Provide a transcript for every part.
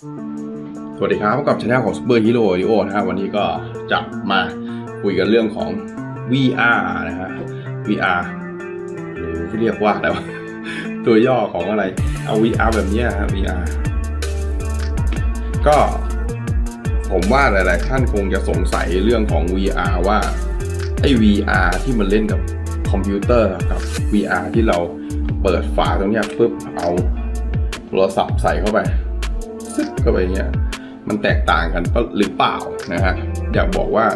สวัสดีครับพบกับช anel ของ Super Hero Audio นะฮะวันนี้ก็จะมาคุยกันเรื่องของ VR นะฮะ VR หรือที่เรียกว่าอะไรวะตัวย่อของอะไร เอา VR แบบนี้ฮะ VR ก็ผมว่าหลาย ๆ ท่านคงจะสงสัยเรื่องของ VR ว่าไอ้ VR ที่มันเล่นกับคอมพิวเตอร์กับ VR ที่เราเปิดฝาตรงนี้ปุ๊บเอาโทรศัพท์ใส่เข้าไป ซึบเข้าไปเงี้ยมันแตกต่างกันหรือเปล่านะฮะอยากบอกว่า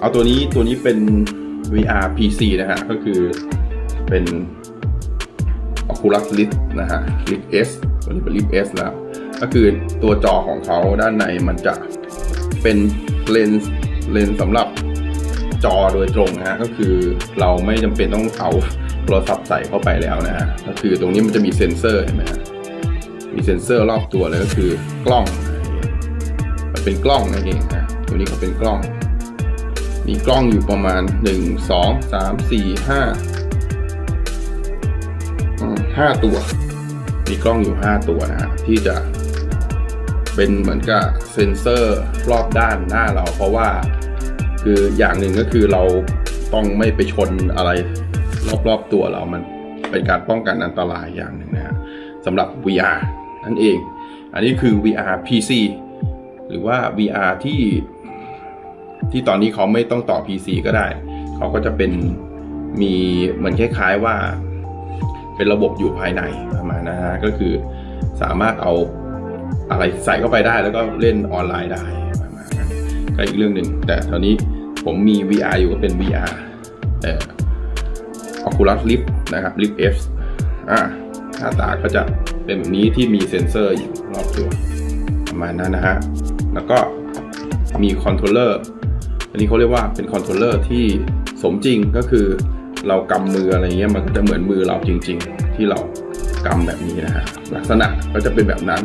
เอาตัวนี้ตัวนี้เป็น VR PC นะฮะก็คือเป็น Oculus Rift นะฮะ Rift S ตัวนี้เป็น Rift S แล้ว ก็คือตัวจอของเขาด้านในมันจะเป็นเลนส์เลนส์สำหรับจอโดยตรงนะฮะก็คือเราไม่จำเป็นต้องเอาโทรศัพท์ใส่เข้าไปแล้วนะฮะก็คือตรงนี้มันจะมีเซ็นเซอร์เห็นไหมฮะ มีเซ็นเซอร์รอบตัวเลยก็คือกล้องมันเป็นกล้องนั่นเองนะตัวนี้ก็เป็นกล้อง มีกล้องอยู่ประมาณ 1 2 3 4 5 5 ตัว มีกล้องอยู่ 5 ตัวนะฮะที่จะเป็นเหมือนกับเซ็นเซอร์รอบด้านหน้าเรา เพราะว่าคืออย่างหนึ่งก็คือเราต้องไม่ไปชนอะไรรอบๆตัวเรามันเป็นการป้องกันอันตรายอย่างหนึ่งนะฮะสำหรับ VR นั่นเอง อันนี้คือ VR PC หรือว่า VR ที่ที่ตอนนี้เขาไม่ต้องต่อ PC ก็ได้ เขาก็จะเป็นมีเหมือนคล้ายๆว่า เป็นระบบอยู่ภายในประมาณนะฮะก็คือสามารถเอาอะไรใส่เข้าไปได้แล้วก็เล่นออนไลน์ได้ประมาณนั้นก็อีกเรื่องหนึ่งแต่ตอนนี้ผมมี VR อยู่ก็เป็น VR เอ่อ Oculus Rift นะครับ Rift F อ่าหน้าตาก็จะ เป็นแบบนี้ที่มีเซ็นเซอร์อยู่รอบตัวประมาณนั้นนะฮะ แล้วก็มีคอนโทรลเลอร์ อันนี้เขาเรียกว่าเป็นคอนโทรลเลอร์ที่สมจริงก็คือเรากำมืออะไรเงี้ยมันก็จะเหมือนมือเราจริง ๆ ที่เรากำแบบนี้นะฮะ ลักษณะก็จะเป็นแบบนั้น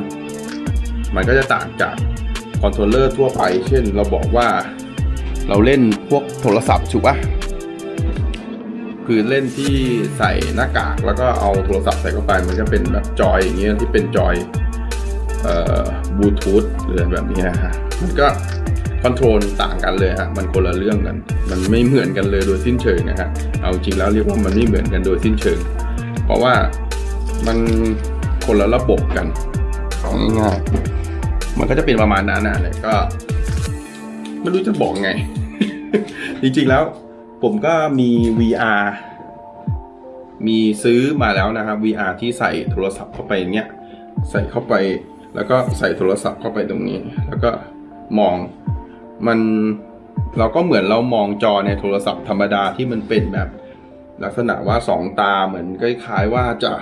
มันก็จะต่างจากคอนโทรลเลอร์ทั่วไป เช่นเราบอกว่าเราเล่นพวกโทรศัพท์ถูกปะ คือเล่นที่ใส่หน้ากากแล้วก็เอาโทรศัพท์ใส่เข้าไป มันจะเป็นแบบจอยอย่างเงี้ยที่เป็นจอยเอ่อบลูทูธหรือแบบนี้นะฮะมันก็คอนโทรลต่างกันเลยฮะมันคนละเรื่องกัน มันไม่เหมือนกันเลยโดยสิ้นเชิงนะฮะเอาจริงแล้วเรียกว่ามันไม่เหมือนกันโดยสิ้นเชิง เพราะว่ามันคนละระบบกันของง่ายๆมันก็จะเป็นประมาณนั้นนะเลยก็ไม่รู้จะบอกไง จริงๆแล้ว ผมก็มี VR มีซื้อมาแล้วนะครับ VR ที่ใส่โทรศัพท์เข้าไปเนี้ยใส่เข้าไปแล้วก็ใส่โทรศัพท์เข้าไปตรงนี้ แล้วก็มองมันเราก็เหมือนเรามองจอในโทรศัพท์ธรรมดาที่มันเป็นแบบ ลักษณะว่าสองตาเหมือนคล้ายๆว่าจะ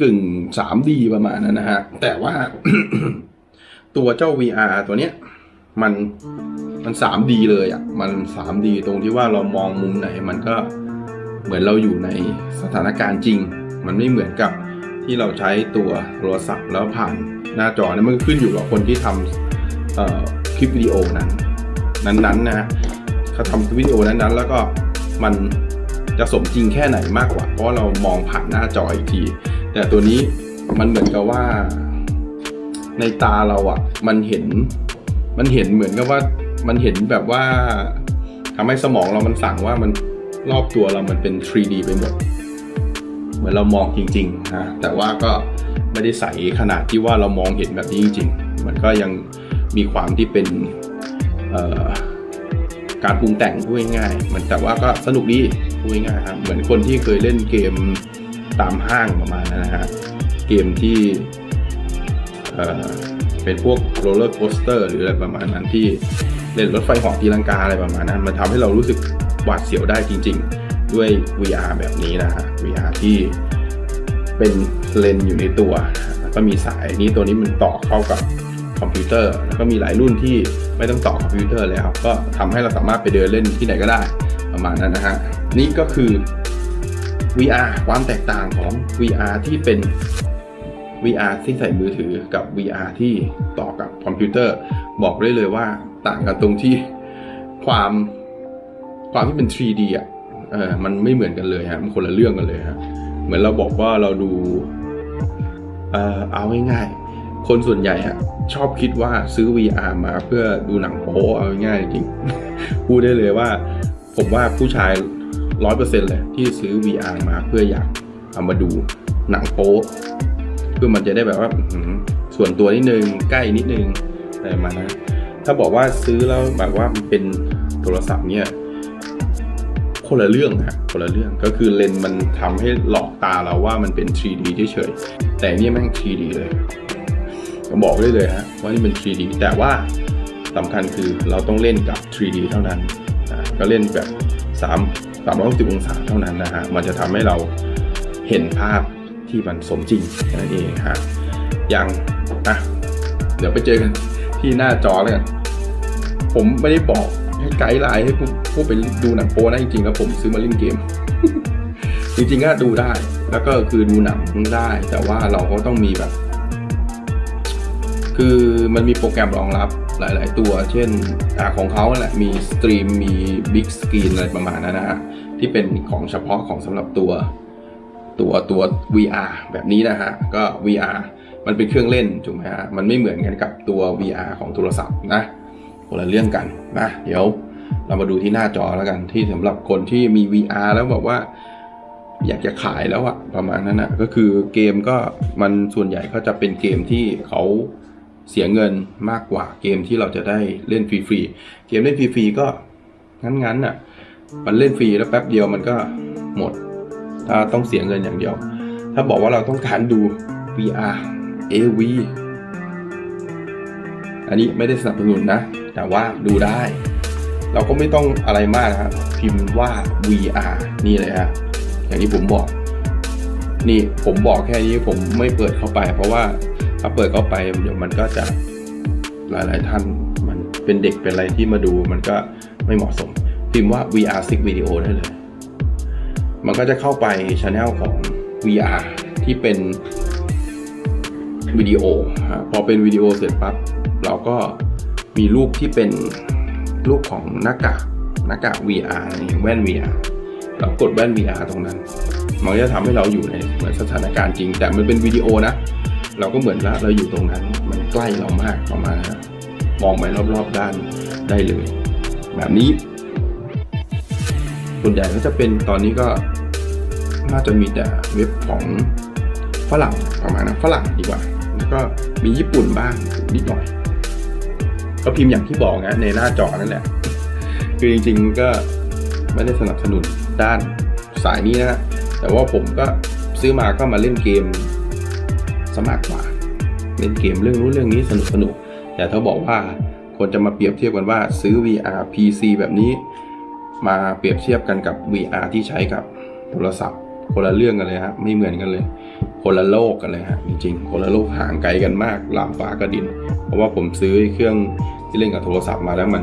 กึ่ง 3D ประมาณนั้นนะฮะ แต่ว่าตัวเจ้า VR ตัวเนี้ย มันมัน 3D เลยอะ มัน 3D ตรงที่ว่าเรามองมุมไหน มันก็เหมือนเราอยู่ในสถานการณ์จริง มันไม่เหมือนกับที่เราใช้ตัวโทรศัพท์แล้วผ่านหน้าจอเนี่ยมันขึ้นอยู่กับคนที่ทำเอ่อคลิปวิดีโอนั้น นั้นๆนะฮะเขาทำคลิปวิดีโอนั้นๆ แล้วก็มันจะสมจริงแค่ไหนมากกว่า เพราะเรามองผ่านหน้าจออีกที แต่ตัวนี้มันเหมือนกับว่าในตาเราอะ มันเห็น มันเห็นเหมือนกับว่ามันเห็นแบบว่าทำให้สมองเรามันสั่งว่ามันรอบตัวเรามันเป็น 3D ไปหมด เหมือนเรามองจริงๆนะแต่ว่าก็ไม่ได้ใสขนาดที่ว่าเรามองเห็นแบบนี้จริง ๆ มันก็ยังมีความที่เป็นการปรุงแต่งพูดง่ายๆมันแต่ว่าก็สนุกดีพูดง่ายๆครับเหมือนคนที่เคยเล่นเกมตามห้างประมาณนั้นนะฮะเกมที่ เป็นพวกโรลเลอร์โคสเตอร์หรืออะไรประมาณนั้นที่เล่นรถไฟหาะตีลังกาอะไรประมาณนั้น มันทำให้เรารู้สึกหวาดเสียวได้จริง ๆ ด้วย VR แบบนี้นะฮะ VR ที่เป็นเลนอยู่ในตัวแล้วก็มีสายนี้ตัวนี้มันต่อเข้ากับคอมพิวเตอร์แล้วก็มีหลายรุ่นที่ไม่ต้องต่อคอมพิวเตอร์แล้ว ก็ทำให้เราสามารถไปเดินเล่นที่ไหนก็ได้ประมาณนั้นนะฮะนี่ก็คือ VR ความแตกต่างของ VR ที่เป็น VR ที่ใส่มือถือกับ VR ที่ต่อกับคอมพิวเตอร์ บอกได้เลยว่าต่างกันตรงที่ความความที่เป็น 3D อะเออมันไม่เหมือนกันเลยฮะมันคนละเรื่องกันเลยฮะเหมือนเราบอกว่าเราดูเออเอาง่ายๆคนส่วนใหญ่อะชอบคิดว่าซื้อ VR มาเพื่อดูหนังโป๊เอาง่ายจริงพูดได้เลยว่า ผมว่าผู้ชายร้อยเปอร์เซ็นต์เลยที่ซื้อ VR มาเพื่ออยากเอามาดูหนังโป๊ เพื่อมันจะได้แบบว่าส่วนตัวนิดนึงใกล้นิดนึงอะไรมานะถ้าบอกว่าซื้อแล้วแบบว่ามันเป็นโทรศัพท์เนี่ยคนละเรื่องฮะคนละเรื่องก็คือเลนส์มันทำให้หลอกตาเราว่ามันเป็น 3D เฉยๆแต่เนี่ยแม่ง 3D เลยก็บอกได้เลยฮะว่านี่เป็น 3D แต่ว่าสำคัญคือเราต้องเล่นกับ 3D เท่านั้นก็เล่นแบบ3 360องศาเท่านั้นนะฮะมันจะทำให้เราเห็นภาพ ที่มันสมจริงนั่นเองฮะอย่างอะเดี๋ยวไปเจอกันที่หน้าจอเลยกันผมไม่ได้บอกให้ไกด์ไลน์ให้ผู้ผู้ไปดูหนังโป๊นะจริงๆแล้วผมซื้อมาเล่นเกม จริงๆก็ดูได้ แล้วก็คือดูหนังได้ แต่ว่าเราก็ต้องมีแบบ คือมันมีโปรแกรมรองรับหลาย ๆ ตัว เช่นอของเขาแหละมีสตรีมมีบิ๊กสกรีนอะไรประมาณนั้นนะฮะที่เป็นของเฉพาะของสำหรับตัว ตัวตัว VR แบบนี้นะฮะ ก็ VR มันเป็นเครื่องเล่นถูกไหมฮะ มันไม่เหมือนกันกับตัว VR ของโทรศัพท์นะคนละเรื่องกันนะเดี๋ยวเรามาดูที่หน้าจอแล้วกันที่สำหรับคนที่มี VR แล้วบอกว่า อยากจะขายแล้วอะประมาณนั้นนะก็คือเกมก็มันส่วนใหญ่ก็จะเป็นเกมที่เขาเสียเงินมากกว่าเกมที่เราจะได้เล่นฟรีๆเกมเล่นฟรีๆก็งั้นๆน่ะมันเล่นฟรีแล้วแป๊บเดียวมันก็หมด ถ้าต้องเสียเงินอย่างเดียว ถ้าบอกว่าเราต้องการดู VR AV อันนี้ไม่ได้สนับสนุนนะ แต่ว่าดูได้ เราก็ไม่ต้องอะไรมากนะครับพิมพ์ว่า VR นี่เลยฮะอย่างที่ผมบอก นี่ผมบอกแค่นี้ผมไม่เปิดเข้าไป เพราะว่าถ้าเปิดเข้าไปเดี๋ยวมันก็จะหลาย ๆ ท่านมันเป็นเด็กเป็นอะไรที่มาดูมันก็ไม่เหมาะสม พิมพ์ว่า VR 6 Video ได้เลย มันก็จะเข้าไปช anel ของ VR ที่เป็นวิดีโอพอเป็นวิดีโอเสร็จปั๊บเราก็มีรูปที่เป็นรูปของหน้ากากหน้ากาก VR นี่แว่น VR เรากดแว่น VR ตรงนั้น มันจะทำให้เราอยู่ในเหมือนสถานการณ์จริง แต่มันเป็นวิดีโอนะ เราก็เหมือนว่าเราอยู่ตรงนั้น มันใกล้เรามากประมาณมองไปรอบๆด้านได้เลย แบบนี้ส่วนใหญ่ก็จะเป็นตอนนี้ก็ น่าจะมีแต่เว็บของฝรั่งประมาณนั้นฝรั่งดีกว่า แล้วก็มีญี่ปุ่นบ้างนิดหน่อย ก็พิมพ์อย่างที่บอกนะในหน้าจอนั่นแหละ คือจริงๆก็ไม่ได้สนับสนุนด้านสายนี้นะฮะแต่ว่าผมก็ซื้อมาก็มาเล่นเกมสมากกว่า เล่นเกมเรื่องนู้นเรื่องนี้สนุกสนุก แต่ถ้าบอกว่าคนจะมาเปรียบเทียบกันว่าซื้อ VR PC แบบนี้ มาเปรียบเทียบกันกับ VR ที่ใช้กับโทรศัพท์ คนละเรื่องกันเลยฮะไม่เหมือนกันเลย คนละโลกกันเลยฮะจริงๆ คนละโลกห่างไกลกันมากลามฟ้ากับดิน เพราะว่าผมซื้อเครื่องที่เล่นกับโทรศัพท์มาแล้วมัน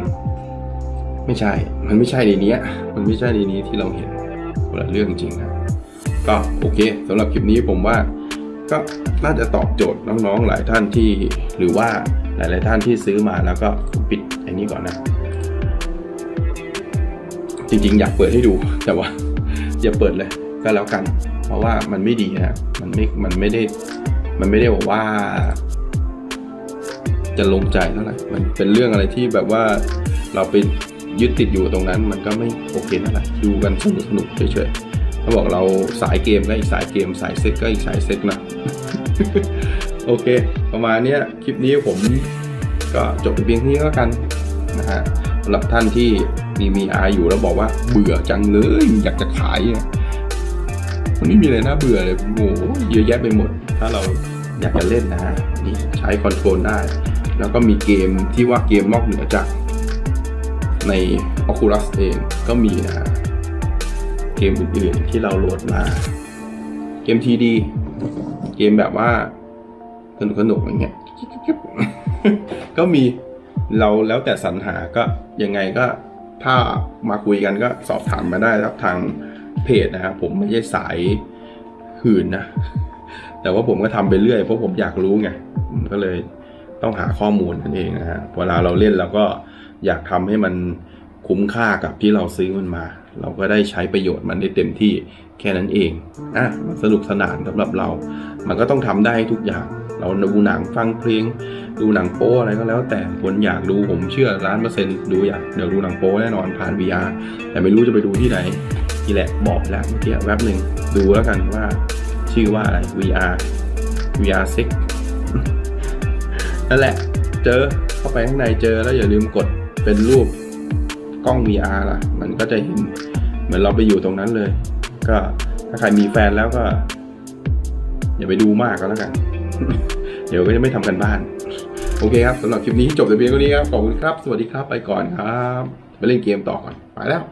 ไม่ใช่ มันไม่ใช่ในนี้มันไม่ใช่ในนี้ที่เราเห็นคนละเรื่องจริงนะก็โอเคสำหรับคลิปนี้ผมว่าก็น่าจะตอบโจทย์น้องๆหลายท่านที่หรือว่าหลายๆท่านที่ซื้อมาแล้วก็ปิดอันนี้ก่อนนะ จริงๆ อยากเปิดให้ดูแต่ว่าอย่าเปิดเลย ก็แล้วกัน เพราะว่ามันไม่ดีนะมันไม่มันไม่ได้มันไม่ได้บอกว่า จะลงใจเท่าไหร่มันเป็นเรื่องอะไรที่แบบว่าเราไปยึดติดอยู่ตรงนั้น มันก็ไม่โอเคเท่าไหร่ดูกันสนุกสนุกเฉยๆถ้าบอกเราสายเกมก็อีกสายเกม สายเซ็กก็อีกสายเซ็กนะโอเค ประมาณนี้คลิปนี้ผมก็จบไปเพียงเท่านี้แล้วกันนะฮะสำหรับท่านที่มี VR ออยู่แล้วบอกว่าเบื่อจังเลยอยากจะขายเนี่ย ไม่มีอะไรน่าเบื่อเลยโอ้โหเยอะแยะไปหมด ถ้าเราอยากจะเล่นนะฮะนี่ใช้คอนโทรลได้ แล้วก็มีเกมที่ว่าเกมนอกเหนือจาก ใน Oculus เองก็มีนะฮะเกมอื่นๆที่เราโหลดมา เกมทีดีเกมแบบว่าสนุกสนุกอย่างเงี้ยก็มีเราแล้วแต่สรรหาก็ยังไงก็ถ้ามาคุยกันก็สอบถามมาได้ครับทาง เพจนะครับผมไม่ใช่สายหื่นนะ แต่ว่าผมก็ทำไปเรื่อยเพราะผมอยากรู้ไงก็เลยต้องหาข้อมูลนั่นเองนะฮะเวลาเราเล่นเราก็อยากทำให้มันคุ้มค่ากับที่เราซื้อมันมา เราก็ได้ใช้ประโยชน์มันได้เต็มที่แค่นั้นเองอะมันสนุกสนานสำหรับเรา มันก็ต้องทำได้ทุกอย่าง เราดูหนังฟังเพลง ดูหนังโป๊อะไรก็แล้ว แต่คนอยากดูผมเชื่อล้านเปอร์เซ็นต์ดูอยากเดี๋ยวดูหนังโป๊แน่นอนผ่าน VR แต่ไม่รู้จะไปดูที่ไหนี่แหละบอกแล้วเมื่อกี้แวบหนึ่งดูแล้วกันว่า ชื่อว่าอะไร VR VR 6นั่นแหละ เจอเข้าไปข้างในเจอแล้วอย่าลืมกดเป็นรูปกล้อง VR ล่ะ มันก็จะเห็นเหมือนเราไปอยู่ตรงนั้นเลย ก็ถ้าใครมีแฟนแล้วก็ อย่าไปดูมากก็แล้วกัน เดี๋ยวก็จะไม่ทำกันบ้าน โอเคครับสำหรับคลิปนี้จบแต่เพียงเท่านี้ครับ ขอบคุณครับ สวัสดีครับ ไปก่อนครับ ไปเล่นเกมต่อก่อน ไปแล้ว